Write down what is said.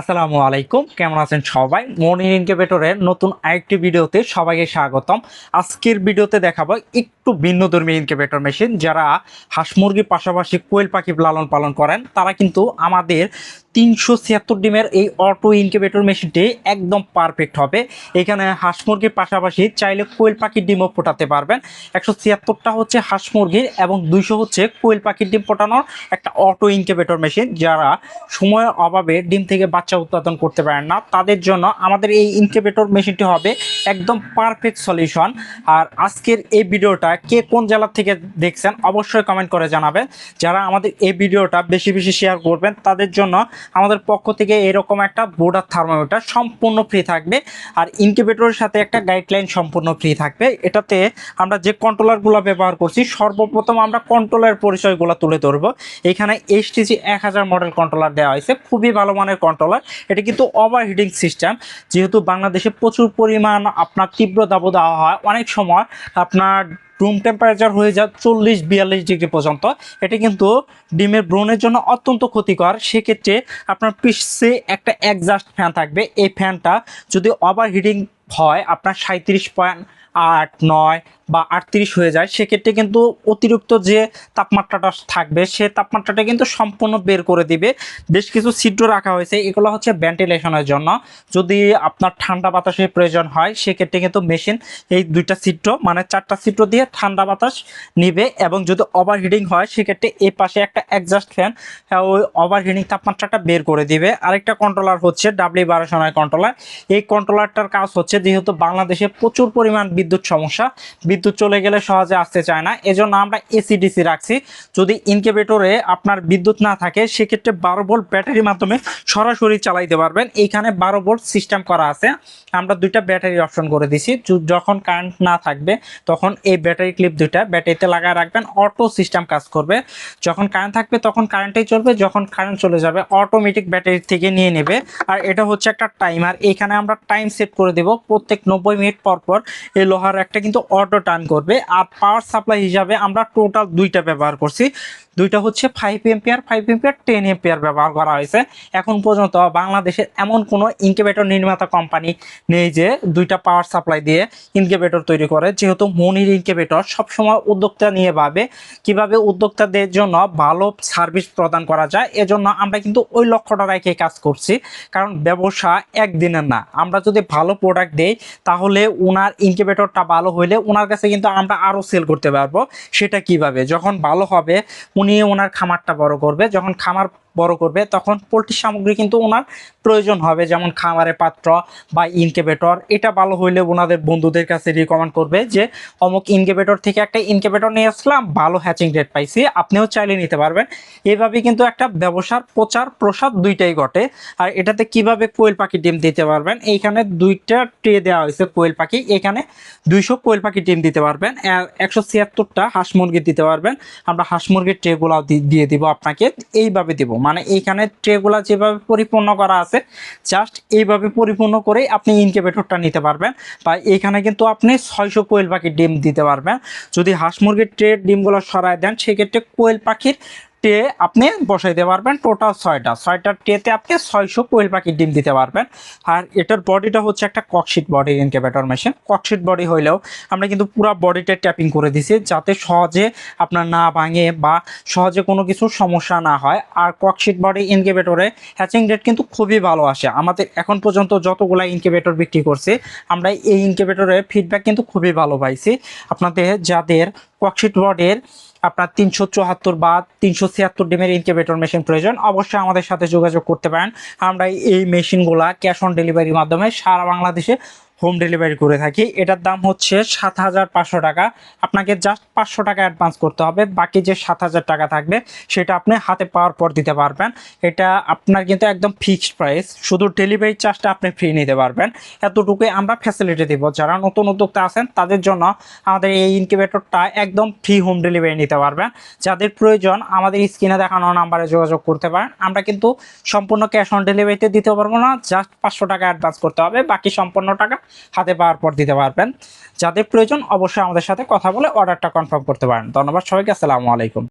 আসসালামু আলাইকুম। কেমন আছেন সবাই? মর্নিং ইনকিউবেটরের নতুন আরেকটি ভিডিওতে সবাইকে স্বাগতম। আজকের ভিডিওতে দেখাবো একটু ভিন্ন ধর্মী ইনকিউবেটর মেশিন। যারা হাঁস মুরগির পাশাপাশি কোয়েল পাখি লালন পালন করেন, তারা কিন্তু আমাদের তিনশো ছিয়াত্তর ডিমের এই অটো ইনকিউবেটর মেশিনটি একদম পারফেক্ট হবে। এখানে হাঁস মুরগির পাশাপাশি চাইলে কোয়েল পাখির ডিমও ফোটাতে পারবেন। একশো ছিয়াত্তরটা হচ্ছে হাঁস মুরগির এবং দুইশো হচ্ছে কোয়েল পাখির ডিম ফোটানোর একটা অটো ইনকিউবেটর মেশিন, যারা সময়ের অভাবে ডিম থেকে বাচ্চা উৎপাদন করতে পারেন না। তাদের জন্য আমাদের এই ইনকিউবেটর মেশিনটি হবে একদম পারফেক্ট সলিউশন। আর আজকের এই ভিডিওটা কে কোন জেলা থেকে দেখছেন অবশ্যই কমেন্ট করে জানাবেন। যারা আমাদের এই ভিডিওটা বেশি বেশি শেয়ার করবেন, তাদের জন্য আমাদের পক্ষ থেকে এরকম একটা বোর্ডার থার্মোমিটার সম্পূর্ণ ফ্রি থাকবে। আর ইনকিউবেটরের সাথে একটা গাইডলাইন সম্পূর্ণ ফ্রি থাকবে। এটাতে আমরা যে কন্ট্রোলারগুলো ব্যবহার করছি, সর্বপ্রথম আমরা কন্ট্রোলার পরিচয়গুলো তুলে ধরবো। এখানে এইচটিসি এক হাজার মডেল কন্ট্রোলার দেওয়া হয়েছে, খুবই ভালো মানের কন্ট্রোলার এটা কিন্তু ওভার হিটিং সিস্টেম যেহেতু বাংলাদেশে প্রচুর পরিমাণ আপনার তীব্র দাবো দেওয়া হয়, অনেক সময় আপনার রুম টেম্পারেচার হয়ে যায় চল্লিশ বিয়াল্লিশ ডিগ্রি পর্যন্ত। এটা কিন্তু ডিমের ব্রণের জন্য অত্যন্ত ক্ষতিকর। সেক্ষেত্রে আপনার পিসে একটা একজাস্ট ফ্যান থাকবে। এই ফ্যানটা যদি ওভার হিটিং হয়, আপনার সাঁত্রিশ পয়েন্ট আট, নয় বা আটত্রিশ হয়ে যায়, সেক্ষেত্রে কিন্তু অতিরিক্ত যে তাপমাত্রাটা থাকবে, সে তাপমাত্রাটা কিন্তু সম্পূর্ণ বের করে দিবে। বেশ কিছু ছিদ্র রাখা হয়েছে, এগুলো হচ্ছে ভেন্টিলেশনের জন্য। যদি আপনার ঠান্ডা বাতাসের প্রয়োজন হয়, সেক্ষেত্রে কিন্তু মেশিন এই দুইটা ছিদ্র মানে চারটা ছিদ্র দিয়ে ঠান্ডা বাতাস নিবে এবং যদি ওভারহিটিং হয়, সেক্ষেত্রে এই পাশে একটা অ্যাডজাস্ট ফ্যান ওই ওভারহিটিং তাপমাত্রাটা বের করে দিবে। আরেকটা কন্ট্রোলার হচ্ছে ডাব্লিউ বারোশো নয় কন্ট্রোলার এই কন্ট্রোলারটার কাজ হচ্ছে, যেহেতু বাংলাদেশে প্রচুর পরিমাণ বিদ্যুৎ সমস্যা বিদ্যুৎ চলে গেলে সহজে আসতে চায় না। এজন্য আমরা এসিডিসি রাখছি। যদি ইনকিউবেটরে আপনার বিদ্যুৎ না থাকে, সেক্ষেত্রে বারো ভোল্ট ব্যাটারির মাধ্যমে সরাসরি চালাইতে পারবেন। এইখানে বারো ভোল্ট সিস্টেম করা আছে। আমরা দুইটা ব্যাটারি অপশন করে দিছি। যখন কারেন্ট না থাকবে, তখন এই ব্যাটারি ক্লিপ দুইটা ব্যাটারিতে লাগায় রাখবেন। অটো সিস্টেম কাজ করবে। যখন কারেন্ট থাকবে, তখন কারেন্টেই চলবে। যখন কারেন্ট চলে যাবে অটোমেটিক ব্যাটারি থেকে নিয়ে নেবে। আর এটা হচ্ছে একটা টাইমার এখানে আমরা টাইম সেট করে দেব। প্রত্যেক নব্বই মিনিট পর পর এই লোহার একটা কিন্তু অটো টার্ন করবে। আর পাওয়ার সাপ্লাই হিসাবে আমরা টোটাল দুইটা ব্যবহার করছি। দুইটা হচ্ছে five ampere five ampere ten ampere ব্যবহার করা হয়েছে। এখন পর্যন্ত বাংলাদেশের এমন কোনো ইনকিউবেটর নির্মাতা কোম্পানি নেই যে দুইটা পাওয়ার সাপ্লাই দিয়ে ইনকিউবেটর তৈরি করে। যেহেতু মনির ইনকিউবেটর সবসময় উদ্যোক্তা নিয়ে ভাবে কীভাবে উদ্যোক্তাদের জন্য ভালো সার্ভিস প্রদান করা যায়। এজন্য আমরা কিন্তু ওই লক্ষ্যটা রেখে কাজ করছি। কারণ ব্যবসা একদিনের না। আমরা যদি ভালো প্রোডাক্ট দেই, তাহলে ওনার ইনকিউবেটরটা ভালো হইলে ওনার কাছে কিন্তু আমরা আরও সেল করতে পারব। সেটা কীভাবে? যখন ভালো হবে, উনি ওনার খামারটা বড় করবে। যখন খামার বড় করবে, তখন পোলট্রি সামগ্রী কিন্তু ওনার প্রয়োজন হবে, যেমন খামারের পাত্র বা ইনকেবেটর এটা ভালো হইলে ওনাদের বন্ধুদের কাছে রিকমেন্ড করবে যে, অমুক ইনকেবেটর থেকে একটা ইনকেবেটর নিয়ে আসলাম, ভালো হ্যাচিং রেট পাইছি, আপনিও চাইলে নিতে পারবেন। এভাবে কিন্তু একটা ব্যবসার প্রচার প্রসার দুইটাই ঘটে। আর এটাতে কীভাবে কোয়েল পাখি ডিম দিতে পারবেন, এইখানে দুইটা ট্রে দেওয়া হয়েছে কোয়েল পাখি, এখানে দুইশো কোয়েল পাখি ডিম দিতে পারবেন একশো ছিয়াত্তরটা হাঁস মুরগি দিতে পারবেন। আমরা হাঁস মুরগির ট্রেগুলো দিয়ে দিব আপনাকে, এইভাবে দিব। মানে এইখানে ট্রেগুলো যেভাবে পরিপূর্ণ করা আছে জাস্ট এইভাবে পরিপূর্ণ করেই আপনি ইনকিউবেটরটা নিতে পারবেন। বা এইখানে কিন্তু আপনি ছয়শো কোয়েল পাখির ডিম দিতে পারবেন। যদি হাঁস মুরগির ট্রে ডিমগুলো সরায় দেন, সেক্ষেত্রে কোয়েল পাখির ট্রে আপনি বসাই দিতে পারবেন টোটাল ছয়টা। ছয়টার ট্রেতে আপনি ছয়শো কোয়েল পাখির ডিম দিতে পারবেন। আর এটার বডিটা হচ্ছে একটা cork sheet body incubator machine cork sheet body হইলেও আমরা কিন্তু পুরো বডিটা ট্যাপিং করে দিছি যাতে সহজে আপনার না ভাঙে বা সহজে কোনো কিছু সমস্যা না হয়। আর ককশিট বডি ইনকেবেটরে হ্যাচিং রেট কিন্তু খুবই ভালো আসে। আমাদের এখন পর্যন্ত যতগুলা ইনকেবেটর বিক্রি করছি, আমরা এই ইনকেবেটরের ফিডব্যাক কিন্তু খুবই ভালো পাইছি। আপনাদের, যাদের ককশিট বডির আপনার তিনশো চুয়াত্তর বা তিনশো ছিয়াত্তর ডিমের ইনকিউবেটর মেশিন প্রয়োজন। অবশ্যই আমাদের সাথে যোগাযোগ করতে পারেন। আমরা এই মেশিনগুলা ক্যাশ অন ডেলিভারির মাধ্যমে সারা বাংলাদেশে হোম ডেলিভারি করে থাকি। এটার দাম হচ্ছে সাত হাজার পাঁচশো টাকা। আপনাকে জাস্ট পাঁচশো টাকা অ্যাডভান্স করতে হবে। বাকি যে সাত হাজার টাকা থাকবে, সেটা আপনি হাতে পাওয়ার পর দিতে পারবেন। এটা আপনার কিন্তু একদম ফিক্সড প্রাইস। শুধু ডেলিভারি চার্জটা আপনি ফ্রি নিতে পারবেন। এতটুকুই আমরা ফ্যাসিলিটি দিব। যারা নতুন উদ্যোক্তা আছেন, তাদের জন্য আমাদের এই ইনকিউবেটরটা একদম ফ্রি হোম ডেলিভারি নিতে পারবেন। যাদের প্রয়োজন, আমাদের স্ক্রিনে দেখানো নাম্বারে যোগাযোগ করতে পারেন। আমরা কিন্তু সম্পূর্ণ ক্যাশ অন ডেলিভারিতে দিতে পারব না। জাস্ট পাঁচশো টাকা অ্যাডভান্স করতে হবে। বাকি সম্পূর্ণ টাকা হাতে পাওয়ার পর দিতে পারবেন। যাদের প্রয়োজন অবশ্যই আমাদের সাথে কথা বলে অর্ডারটা কনফার্ম করতে পারেন। ধন্যবাদ সবাইকে, আসসালামু আলাইকুম।